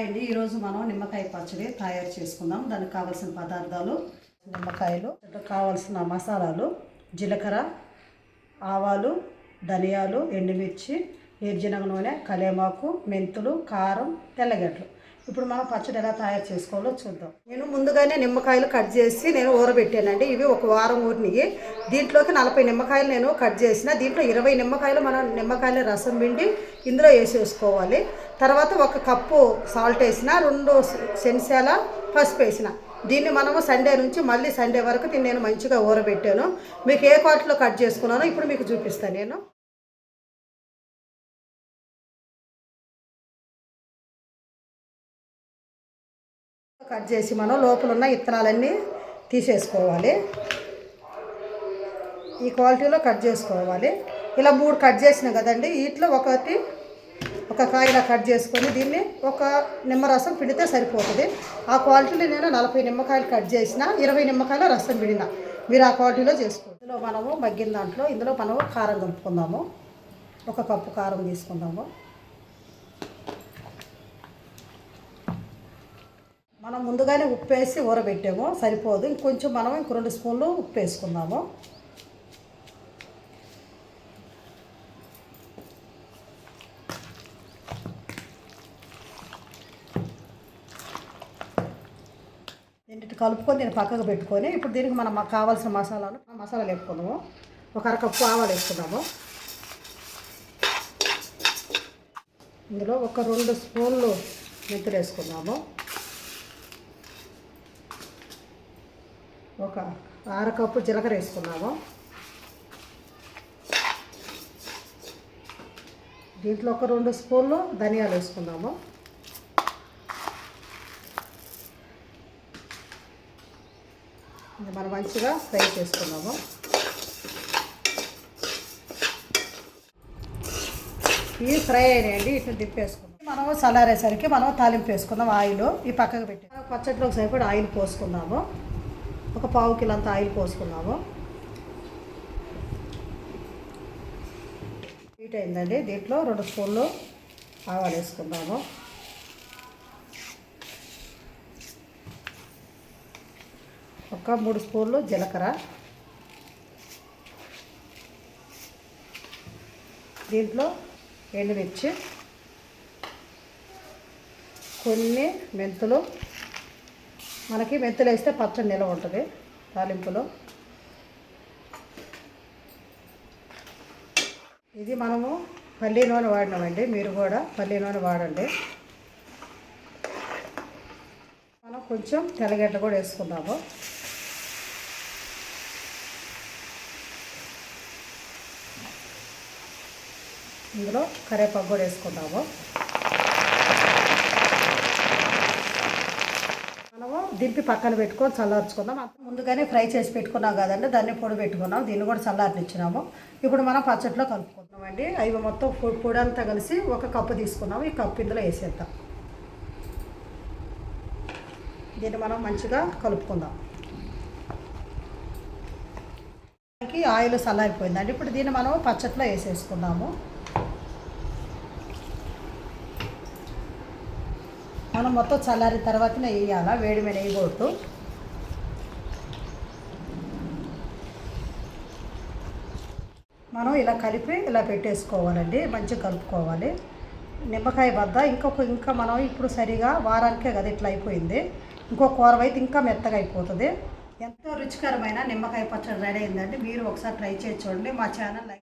Hi అండి ఈరోజు మనం నిమ్మకాయ పచ్చడి తయారు చేసుకుందాం దానికి కావాల్సిన పదార్థాలు నిమ్మకాయలు దాంట్లో కావాల్సిన మసాలాలు జీలకర్ర ఆవాలు ధనియాలు ఎండుమిర్చి ఏర్జనగ నూనె కలేమాకు మెంతులు కారం తెల్లగడ్డలు ఇప్పుడు మనం పచ్చడి ఎలా తయారు చేసుకోవాలో చూద్దాం. నేను ముందుగానే నిమ్మకాయలు కట్ చేసి నేను ఊరబెట్టానండి. ఇవి ఒక వారం ఊరినివి దీంట్లోకి నలభై నిమ్మకాయలు నేను కట్ చేసిన. దీంట్లో ఇరవై నిమ్మకాయలు మనం నిమ్మకాయల రసం పిండి ఇందులో వేసేసుకోవాలి. తర్వాత ఒక కప్పు సాల్ట్ వేసిన రెండు సెన్సాల పసుపు వేసిన. దీన్ని మనము సండే నుంచి మళ్ళీ సండే వరకు దీన్ని నేను మంచిగా ఊరబెట్టాను. మీకు ఏ క్వాలిటీలో కట్ చేసుకున్నానో ఇప్పుడు మీకు చూపిస్తాను నేను. కట్ చేసి మనం లోపల ఉన్న ఇత్తనాలన్నీ తీసేసుకోవాలి. ఈ క్వాలిటీలో కట్ చేసుకోవాలి. ఇలా మూడు కట్ చేసినాం కదండి వీటిలో ఒకటి ఒక కాయలా కట్ చేసుకొని దీన్ని ఒక నిమ్మరసం పిండితే సరిపోతుంది. ఆ క్వాలిటీలో నేను నలభై నిమ్మకాయలు కట్ చేసిన ఇరవై నిమ్మకాయల రసం పిండిన. మీరు ఆ క్వాలిటీలో చేసుకోండి. ఇందులో మనము మగ్గిన దాంట్లో ఇందులో మనము కారం కలుపుకుందాము. ఒక కప్పు కారం తీసుకుందాము. మనం ముందుగానే ఉప్పు వేసి ఊరబెట్టాము. సరిపోదు. ఇంకొంచెం మనం ఇంక రెండు స్పూన్లు ఉప్పు వేసుకుందాము దీనికి కలుపుకొని దీన్ని పక్కకు పెట్టుకొని ఇప్పుడు దీనికి మనం మాకు కావాల్సిన మసాలాలు మసాలాలు వేసుకుందాము. ఒక అరకప్పు ఆవాలు వేసుకుందాము. ఇందులో ఒక రెండు స్పూన్లు మెంతులు వేసుకుందాము. ఒక అరకప్పు జీలకర్ర వేసుకున్నాము. దీంట్లో ఒక రెండు స్పూన్లు ధనియాలు వేసుకుందాము. మనం మంచిగా ఫ్రై చేసుకున్నాము. ఇవి ఫ్రై అయినాయండి ఇట్లా దిప్పేసుకుందాం మనం చల్లారేసరికి మనం తాలింపు వేసుకుందాం ఆయిల్. ఈ పక్కకు పెట్టి పచ్చట్లోకి సరిపడి ఆయిల్ పోసుకుందాము. ఒక పావు కిలో అంత ఆయిల్ పోసుకున్నాము. హీట్ అయిందండి. దీంట్లో రెండు స్పూన్లు ఆవాలు వేసుకున్నాము. ఒక మూడు స్పూన్లు జీలకర్ర. దీంట్లో ఎండుమిర్చి కొన్ని మెంతులు మనకి మెంతులు వేస్తే పచ్చడి నిల్వ ఉంటుంది తాలింపులో. ఇది మనము పల్లి నూనె వాడినామండి మీరు కూడా పల్లి నూనె వాడండి. మనం కొంచెం తెల్లగడ్డ కూడా వేసుకుందాము. ఇందులో కరేపాకు కూడా వేసుకుందాము మనము దింపి పక్కన పెట్టుకొని చల్లార్చుకుందాం. ముందుగానే ఫ్రై చేసి పెట్టుకున్నాం కదండి దాన్ని పొడి పెట్టుకున్నాం. దీన్ని కూడా చల్లారనిచ్చినాము. ఇప్పుడు మనం పచ్చట్లో కలుపుకుంటున్నామండి. అవి మొత్తం పొడి అంతా కలిసి ఒక కప్పు తీసుకున్నాము. ఈ కప్పు ఇందులో వేసేద్దాం. దీన్ని మనం మంచిగా కలుపుకుందాం. ఆయిల్ చల్లారిపోయిందండి. ఇప్పుడు దీన్ని మనం పచ్చట్లో వేసేసుకుందాము. మనం మొత్తం చల్లారిన తర్వాతనే వేయాలా? వేడి మీద వేయకూడదు మనం ఇలా కలిపి ఇలా పెట్టేసుకోవాలండి. మంచిగా కలుపుకోవాలి. నిమ్మకాయ బద్ద ఇంకొక ఇంకా మనం ఇప్పుడు సరిగా వారానికే కదా ఇట్లా అయిపోయింది. ఇంకో కూరవైతే ఇంకా మెత్తగా అయిపోతుంది. ఎంతో రుచికరమైన నిమ్మకాయ పచ్చడి రెడీ అయిందండి. మీరు ఒకసారి ట్రై చేసి చూడండి. మా ఛానల్ లైక్